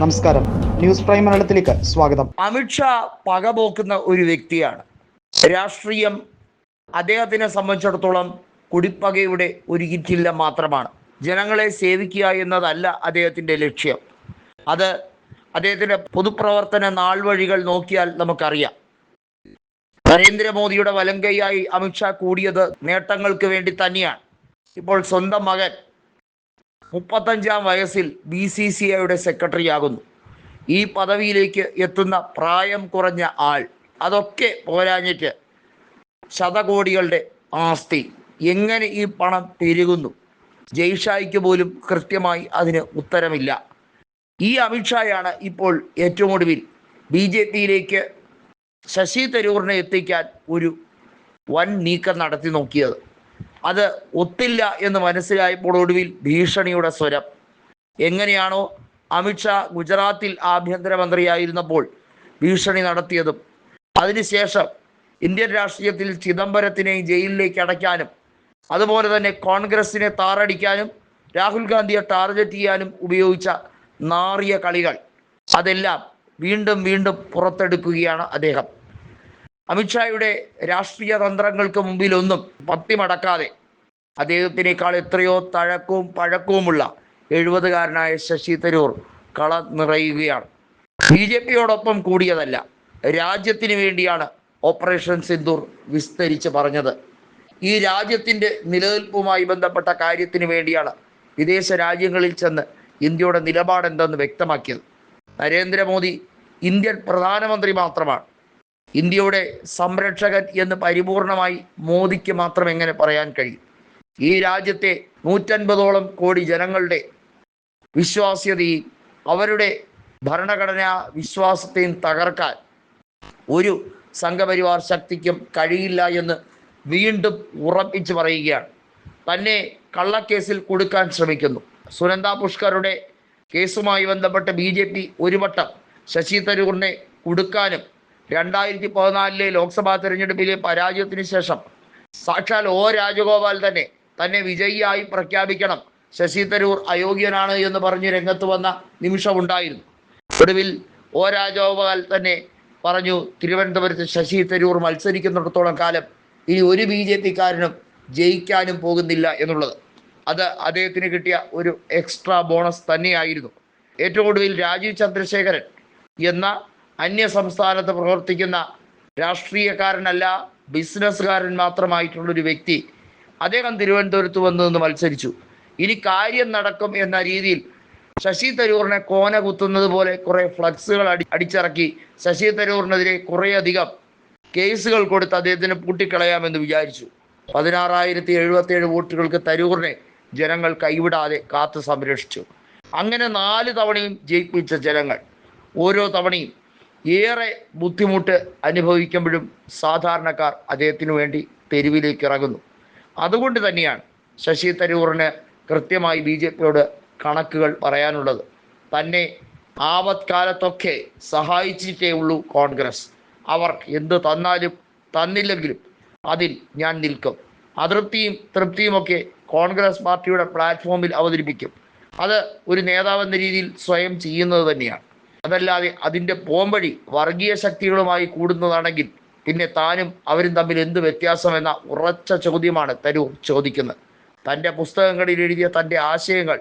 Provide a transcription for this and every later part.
നമസ്കാരം. News prime മലയാളത്തിലേക്ക് സ്വാഗതം. അമിത്ഷാ പകപോക്കുന്ന ഒരു വ്യക്തിയാണ്. രാഷ്ട്രീയം അദ്ദേഹത്തിനെ സംബന്ധിച്ചിടത്തോളം കുടിപ്പകയുടെ ഒരു ഇറ്റില്ല മാത്രമാണ്. ജനങ്ങളെ സേവിക്കുക എന്നതല്ല അദ്ദേഹത്തിന്റെ ലക്ഷ്യം. അത് അദ്ദേഹത്തിന്റെ പൊതുപ്രവർത്തന നാൾ വഴികൾ നോക്കിയാൽ നമുക്കറിയാം. നരേന്ദ്രമോദിയുടെ വലങ്കയായി അമിത്ഷാ കൂടിയത് നേട്ടങ്ങൾക്ക് വേണ്ടി തന്നെയാണ്. ഇപ്പോൾ സ്വന്തം മകൻ മുപ്പത്തഞ്ചാം വയസ്സിൽ ബി സി സി ഐയുടെ സെക്രട്ടറി ആകുന്നു ഈ പദവിയിലേക്ക് എത്തുന്ന പ്രായം കുറഞ്ഞ ആൾ അതൊക്കെ പോരാഞ്ഞിട്ട് ശതകോടികളുടെ ആസ്തി എങ്ങനെ ഈ പണം പെരുകുന്നു? ജയ്ഷായിക്ക് പോലും കൃത്യമായി അതിന് ഉത്തരമില്ല. ഈ അമിത്ഷായാണ് ഇപ്പോൾ ഏറ്റവും ഒടുവിൽ ബി ജെ പിയിലേക്ക് ശശി തരൂറിനെ എത്തിക്കാൻ ഒരു വൻ നീക്കം നടത്തി നോക്കിയത്. അത് ഒത്തില്ല എന്ന് മനസ്സിലായപ്പോൾ ഒടുവിൽ ഭീഷണിയുടെ സ്വരം. എങ്ങനെയാണോ അമിത്ഷാ ഗുജറാത്തിൽ ആഭ്യന്തരമന്ത്രിയായിരുന്നപ്പോൾ ഭീഷണി നടത്തിയതും. അതിനുശേഷം ഇന്ത്യൻ രാഷ്ട്രീയത്തിൽ ചിദംബരത്തിനെ ജയിലിലേക്ക് അടയ്ക്കാനും അതുപോലെ തന്നെ കോൺഗ്രസിനെ താറടിക്കാനും രാഹുൽ ഗാന്ധിയെ ടാർഗറ്റ് ചെയ്യാനും ഉപയോഗിച്ച നാറിയ കളികൾ. അതെല്ലാം വീണ്ടും വീണ്ടും പുറത്തെടുക്കുകയാണ് അദ്ദേഹം. അമിത്ഷായുടെ രാഷ്ട്രീയ തന്ത്രങ്ങൾക്ക് മുമ്പിലൊന്നും പത്തിമടക്കാതെ അദ്ദേഹത്തിനേക്കാൾ എത്രയോ തഴക്കവും പഴക്കവുമുള്ള എഴുപതുകാരനായ ശശി തരൂർ കള നിറയുകയാണ്. ബി ജെ പിയോടൊപ്പം കൂടിയതല്ല രാജ്യത്തിന് വേണ്ടിയാണ് ഓപ്പറേഷൻ സിന്ദൂർ വിസ്തരിച്ച് പറഞ്ഞത്. ഈ രാജ്യത്തിന്റെ നിലനിൽപ്പുമായി ബന്ധപ്പെട്ട കാര്യത്തിന് വേണ്ടിയാണ് വിദേശ രാജ്യങ്ങളിൽ ചെന്ന് ഇന്ത്യയുടെ നിലപാട് നിലപാടെന്തെന്ന് വ്യക്തമാക്കിയത്. നരേന്ദ്രമോദി ഇന്ത്യൻ പ്രധാനമന്ത്രി മാത്രമാണ്. ഇന്ത്യയുടെ സംരക്ഷകൻ എന്ന് പരിപൂർണമായി മോദിക്ക് മാത്രം എങ്ങനെ പറയാൻ കഴിയും? ഈ രാജ്യത്തെ നൂറ്റൻപതോളം കോടി ജനങ്ങളുടെ വിശ്വാസ്യതയും അവരുടെ ഭരണഘടനാ വിശ്വാസത്തെയും തകർക്കാൻ ഒരു സംഘപരിവാർ ശക്തിക്കും കഴിയില്ല എന്ന് വീണ്ടും ഉറപ്പിച്ചു പറയുകയാണ്. തന്നെ കള്ളക്കേസിൽ കൊടുക്കാൻ ശ്രമിക്കുന്നു. സുനന്ദ പുഷ്കറുടെ കേസുമായി ബന്ധപ്പെട്ട് ബി ജെ പി ഒരു വട്ടം ശശി തരൂറിനെ കൊടുക്കാനും രണ്ടായിരത്തി പതിനാലിലെ ലോക്സഭാ തെരഞ്ഞെടുപ്പിലെ പരാജയത്തിന് ശേഷം സാക്ഷാൽ ഒ രാജഗോപാൽ തന്നെ തന്നെ വിജയിയായി പ്രഖ്യാപിക്കണം. ശശി തരൂർ അയോഗ്യനാണ് എന്ന് പറഞ്ഞ് രംഗത്ത് വന്ന നിമിഷമുണ്ടായിരുന്നു. ഒടുവിൽ ഒ രാജഗോപാൽ തന്നെ പറഞ്ഞു തിരുവനന്തപുരത്ത് ശശി തരൂർ മത്സരിക്കുന്നിടത്തോളം കാലം ഇനി ഒരു ബി ജെ പിക്കാരനും ജയിക്കാനും പോകുന്നില്ല എന്നുള്ളത്. അത് അദ്ദേഹത്തിന് കിട്ടിയ ഒരു എക്സ്ട്രാ ബോണസ് തന്നെയായിരുന്നു. ഏറ്റവും ഒടുവിൽ രാജീവ് ചന്ദ്രശേഖരൻ എന്ന അന്യ സംസ്ഥാനത്ത് പ്രവർത്തിക്കുന്ന രാഷ്ട്രീയക്കാരനല്ല ബിസിനസ്സുകാരൻ മാത്രമായിട്ടുള്ളൊരു വ്യക്തി അദ്ദേഹം തിരുവനന്തപുരത്ത് വന്നു നിന്ന് മത്സരിച്ചു. ഇനി കാര്യം നടക്കും എന്ന രീതിയിൽ ശശി തരൂറിനെ കോന കുത്തുന്നത് പോലെ കുറെ ഫ്ലക്സുകൾ അടി അടിച്ചിറക്കി ശശി തരൂറിനെതിരെ കുറേയധികം കേസുകൾ കൊടുത്ത് അദ്ദേഹത്തിന് പൂട്ടിക്കളയാമെന്ന് വിചാരിച്ചു. പതിനാറായിരത്തി എഴുപത്തി ഏഴ് വോട്ടുകൾക്ക് തരൂറിനെ ജനങ്ങൾ കൈവിടാതെ കാത്തു സംരക്ഷിച്ചു. അങ്ങനെ നാല് തവണയും ജയിപ്പിച്ച ജനങ്ങൾ ഓരോ തവണയും ഏറെ ബുദ്ധിമുട്ട് അനുഭവിക്കുമ്പോഴും സാധാരണക്കാർ അദ്ദേഹത്തിനു വേണ്ടി തെരുവിലേക്ക് ഇറങ്ങുന്നു. അതുകൊണ്ട് തന്നെയാണ് ശശി തരൂറിന് കൃത്യമായി ബി ജെ പിയോട് കണക്കുകൾ പറയാനുള്ളത്. തന്നെ ആപത്കാലത്തൊക്കെ സഹായിച്ചിട്ടേ ഉള്ളൂ കോൺഗ്രസ്. അവർ എന്ത് തന്നാലും തന്നില്ലെങ്കിലും അതിൽ ഞാൻ നിൽക്കും. അതൃപ്തിയും തൃപ്തിയുമൊക്കെ കോൺഗ്രസ് പാർട്ടിയുടെ പ്ലാറ്റ്ഫോമിൽ അവതരിപ്പിക്കും. അത് ഒരു നേതാവെന്ന രീതിയിൽ സ്വയം ചെയ്യുന്നത് തന്നെയാണ്. അതല്ലാതെ അതിന്റെ പോംവഴി വർഗീയ ശക്തികളുമായി കൂടുന്നതാണെങ്കിൽ പിന്നെ താനും അവരും തമ്മിൽ എന്ത് വ്യത്യാസമെന്ന ഉറച്ച ചോദ്യമാണ് തരൂർ ചോദിക്കുന്നത്. തന്റെ പുസ്തകങ്ങളിൽ എഴുതിയ തന്റെ ആശയങ്ങൾ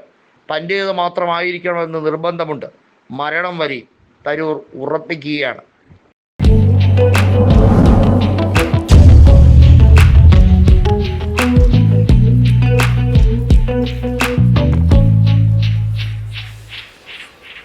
തന്റേത് മാത്രമായിരിക്കണമെന്ന് നിർബന്ധമുണ്ട്. മരണം വരെ തരൂർ ഉറപ്പിക്കുകയാണ്.